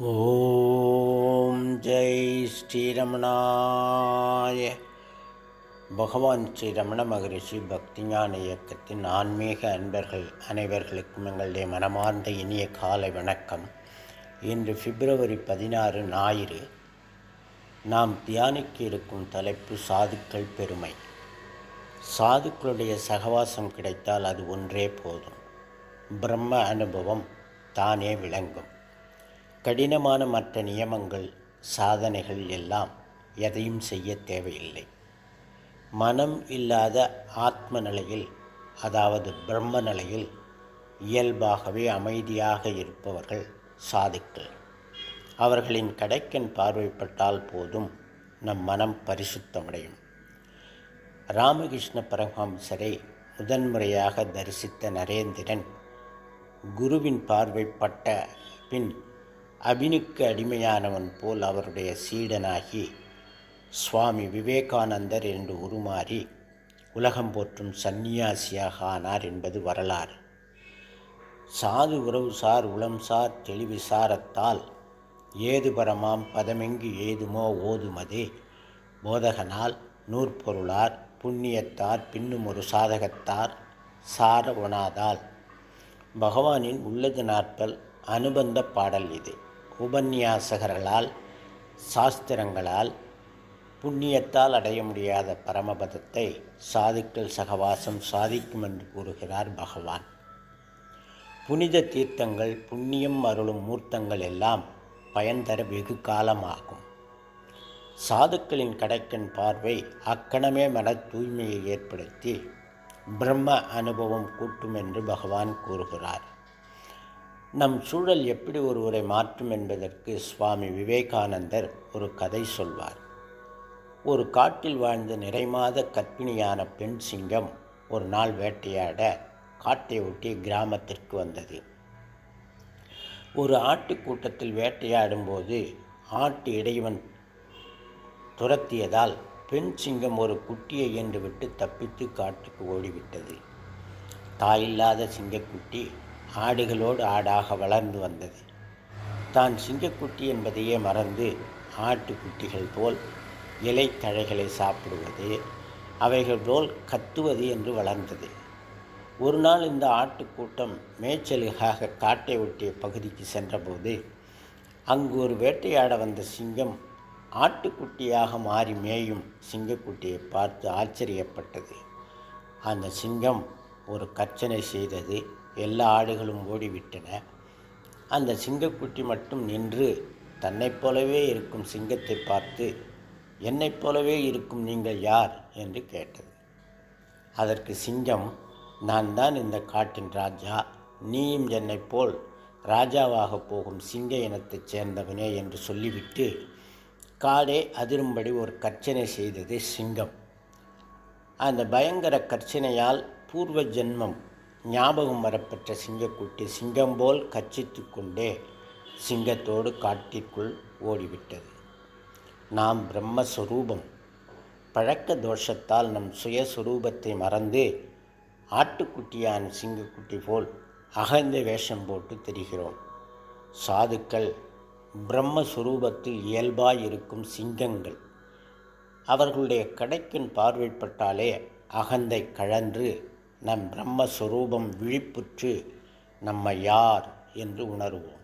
ஓம் ஜெய் ஸ்ரீரமணாய. பகவான் ஸ்ரீ ரமண மகரிஷி பக்திஞான இயக்கத்தின் ஆன்மீக அன்பர்கள் அனைவர்களுக்கும் எங்களுடைய மனமார்ந்த இனிய காலை வணக்கம். இன்று பிப்ரவரி பதினாறு ஞாயிறு நாம் தியானிக்க இருக்கும் தலைப்பு சாதுக்கள் பெருமை. சாதுக்களுடைய சகவாசம் கிடைத்தால் அது ஒன்றே போதும். பிரம்ம அனுபவம் தானே விளங்கும். கடினமான மற்ற நியமங்கள் சாதனைகள் எல்லாம் எதையும் செய்ய தேவையில்லை. மனம் இல்லாத ஆத்ம நிலையில் அதாவது பிரம்ம நிலையில் இயல்பாகவே அமைதியாக இருப்பவர்கள் சாதுக்கள். அவர்களின் கடைக்கன் பார்வைப்பட்டால் போதும் நம் மனம் பரிசுத்தமடையும். ராமகிருஷ்ண பரமஹம்சரை முதன்முறையாக தரிசித்த நரேந்திரன் குருவின் பார்வைப்பட்ட பின் அபினுக்கு அடிமையானவன் போல் அவருடைய சீடனாகி சுவாமி விவேகானந்தர் என்று உருமாறி உலகம் போற்றும் சந்நியாசியாக ஆனார் என்பது வரலாறு. சாது உறவு சார் உளம்சார் தெளிவிசாரத்தால் ஏது பரமாம் பதமெங்கு ஏதுமோ ஓதுமதே போதகனால் நூற்பொருளார் புண்ணியத்தார் பின்னும் ஒரு சாதகத்தார் சார உணாதால் பகவானின் உள்ளது நாட்கள் அனுபந்த பாடல் இது. உபன்யாசகர்களால் சாஸ்திரங்களால் புண்ணியத்தால் அடைய முடியாத பரமபதத்தை சாதுக்கள் சகவாசம் சாதிக்கும் என்று கூறுகிறார் பகவான். புனித தீர்த்தங்கள் புண்ணியம் அருளும் மூர்த்தங்கள் எல்லாம் பயன் தர வெகு காலமாகும். சாதுக்களின் கடைக்கன் பார்வை அக்கணமே மன தூய்மையை ஏற்படுத்தி பிரம்ம அனுபவம் கூட்டும் என்று பகவான் கூறுகிறார். நம் சூழல் எப்படி ஒருவரை மாற்றும் என்பதற்கு சுவாமி விவேகானந்தர் ஒரு கதை சொல்வார். ஒரு காட்டில் வாழ்ந்த நிறைமாத கற்பிணியான பெண் சிங்கம் ஒரு நாள் வேட்டையாட காட்டை ஒட்டி கிராமத்திற்கு வந்தது. ஒரு ஆட்டு கூட்டத்தில் வேட்டையாடும்போது ஆட்டு இடைவன் துரத்தியதால் பெண் சிங்கம் ஒரு குட்டியை விட்டு தப்பித்து காட்டுக்கு ஓடிவிட்டது. தாயில்லாத சிங்கக்குட்டி ஆடுகளோடு ஆடாக வளர்ந்து வந்தது. தான் சிங்கக்குட்டி என்பதையே மறந்து ஆட்டுக்குட்டிகள் போல் இலைத்தழைகளை சாப்பிடுவது அவைகள் போல் கத்துவது என்று வளர்ந்தது. ஒரு நாள் இந்த ஆட்டுக்கூட்டம் மேய்ச்சலுக்காக காட்டை ஒட்டிய பகுதிக்கு சென்றபோது அங்கு ஒரு வேட்டையாட வந்த சிங்கம் ஆட்டுக்குட்டியாக மாறி மேயும் சிங்கக்குட்டியை பார்த்து ஆச்சரியப்பட்டது. அந்த சிங்கம் ஒரு கர்ச்சனை செய்தது எல்லா ஆடுகளும் ஓடிவிட்டன. அந்த சிங்கக்குட்டி மட்டும் நின்று தன்னைப் போலவே இருக்கும் சிங்கத்தை பார்த்து என்னைப் போலவே இருக்கும் நீங்கள் யார்? என்று கேட்டது. அதற்கு சிங்கம் நான் தான் இந்த காட்டின் ராஜா நீயும் என்னைப் போல் ராஜாவாக போகும் சிங்க இனத்தைச் சேர்ந்தவனே என்று சொல்லிவிட்டு காடே அதிரும்படி ஒரு கர்ச்சனை செய்தது சிங்கம். அந்த பயங்கர கர்ச்சனையால் பூர்வ ஜென்மம் ஞாபகம் வரப்பெற்ற சிங்கக்குட்டி சிங்கம் போல் கச்சித்து கொண்டே சிங்கத்தோடு காட்டிற்குள் ஓடிவிட்டது. நாம் பிரம்மஸ்வரூபம். பழக்க தோஷத்தால் நம் சுயஸ்வரூபத்தை மறந்து ஆட்டுக்குட்டியான சிங்கக்குட்டி போல் அகழ்ந்த வேஷம் போட்டு தெரிகிறோம். சாதுக்கள் பிரம்மஸ்வரூபத்தில் இயல்பாய் இருக்கும் சிங்கங்கள். அவர்களுடைய கடைக்கின் பார்வைப்பட்டாலே அகந்தை கழன்று நம் பிரம்மஸ்வரூபம் விழிப்புற்று நம்ம யார் என்று உணர்வோம்.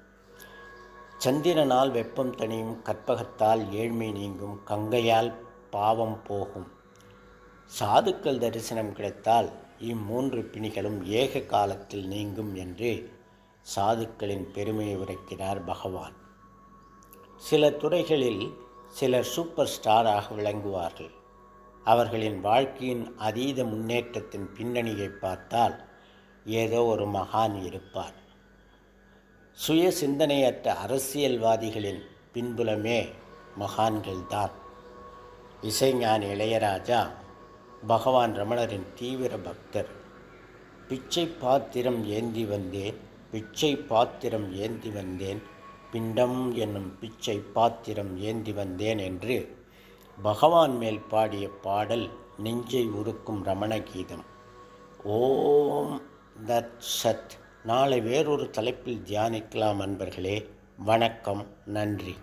சந்திரனால் வெப்பம் தனியும் கற்பகத்தால் ஏழ்மை நீங்கும் கங்கையால் பாவம் போகும். சாதுக்கள் தரிசனம் கிடைத்தால் இம்மூன்று பிணிகளும் ஏக காலத்தில் நீங்கும் என்று சாதுக்களின் பெருமையை உரைக்கிறார் பகவான். சில துறைகளில் சிலர் சூப்பர் ஸ்டாராக விளங்குவார்கள். அவர்களின் வாழ்க்கையின் அதீத முன்னேற்றத்தின் பின்னணியை பார்த்தால் ஏதோ ஒரு மகான் இருப்பார். சுய சிந்தனையற்ற அரசியல்வாதிகளின் பின்புலமே மகான்கள்தான். இசைஞானி இளையராஜா பகவான் ரமணரின் தீவிர பக்தர். பிச்சை பாத்திரம் ஏந்தி வந்தேன் பிச்சை பாத்திரம் ஏந்தி வந்தேன் பிண்டம் என்னும் பிச்சை பாத்திரம் ஏந்தி வந்தேன் என்று பகவான் மேல் பாடிய பாடல் நெஞ்சை உருக்கும் ரமண கீதம் ஓம் தத் சத். நாளை வேறொரு தலைப்பில் தியானிக்கலாம் அன்பர்களே. வணக்கம். நன்றி.